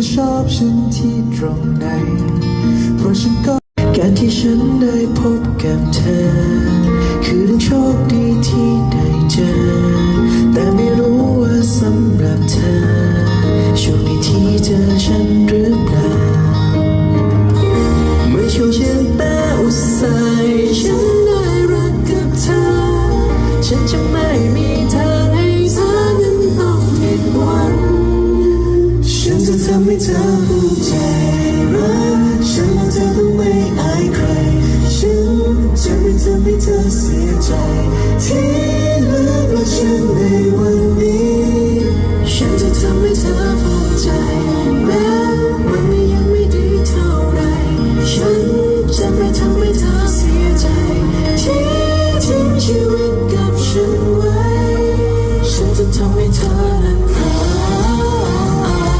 อชอบฉันที่ตรงไหน เพราะฉันก็การที่ฉันได้พบกับเธอ คือเรื่องโชคดีที่ได้เจอ ให้เธอเสียใจที่ทิ้งชีวิตกับฉันไว้ ฉันจะทำให้เธอนั้นรัก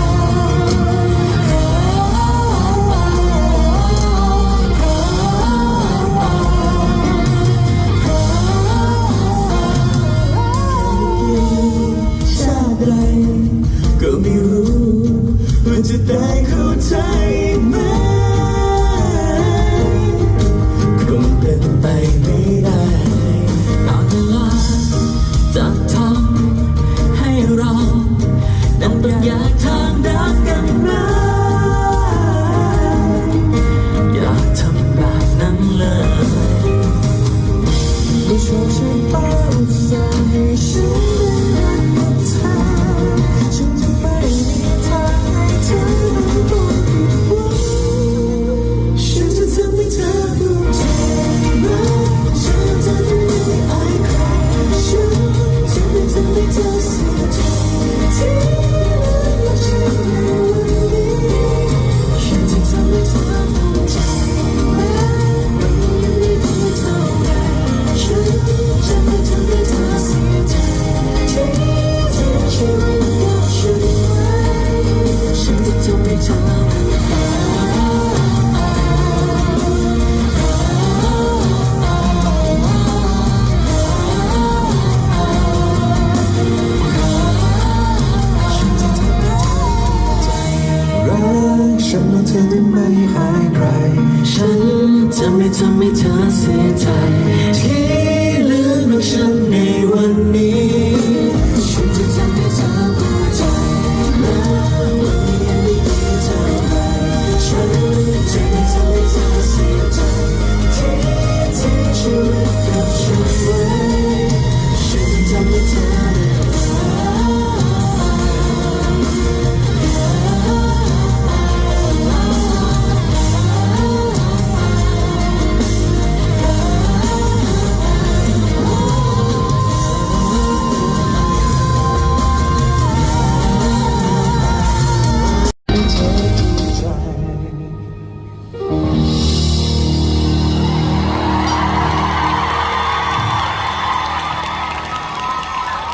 ชาติใดก็ไม่รู้ว่าจะได้เข้าใจ ฉันและเธอนั้นไม่อายใคร ฉันจะไม่ทำให้เธอเสียใจ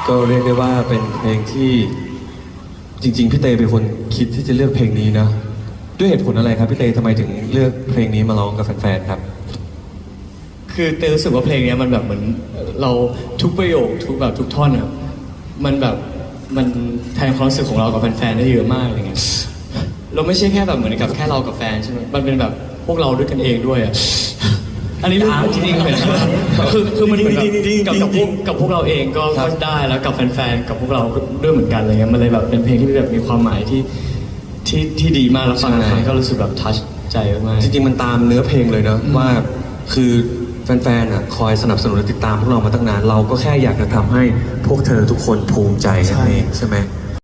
ก็เรียกได้ว่าเป็นเพลงที่จริง ๆ พี่เตเป็นคนคิดที่จะเลือกเพลงนี้นะ ด้วยเหตุผลอะไรครับพี่เตทำไมถึงเลือกเพลงนี้มาร้องกับแฟนๆครับ คือเตรู้สึกว่าเพลงเนี้ยมันแบบเหมือนเราทุกประโยคทุกแบบทุกท่อนอะมันแบบมันแทนความรู้สึกของเรากับแฟนๆได้เยอะมากอะไรเงี้ยเราไม่ใช่แค่แบบเหมือนกับแค่เรากับแฟนใช่ไหมมันเป็นแบบพวกเราด้วยกันเองด้วยอะ อันนี้จริงๆเป็นคือคือมันเหมือนกับกับกับพวกกับพวกเราเองก็ก็ได้แล้วกับแฟนๆกับพวกเราด้วยเหมือนกันอะไรเงี้ยมันเลยแบบเป็นเพลงที่แบบมีความหมายที่ที่ที่ดีมากแล้วฟังใช่ฟังก็รู้สึกแบบทัชใจมากๆจริงๆมันตามเนื้อเพลงเลยนะว่าคือแฟนๆอะคอยสนับสนุนและติดตามพวกเรามาตั้งนาน เราก็แค่อยากจะทำให้พวกเธอทุกคนภูมิใจนั่นเองใช่ไหม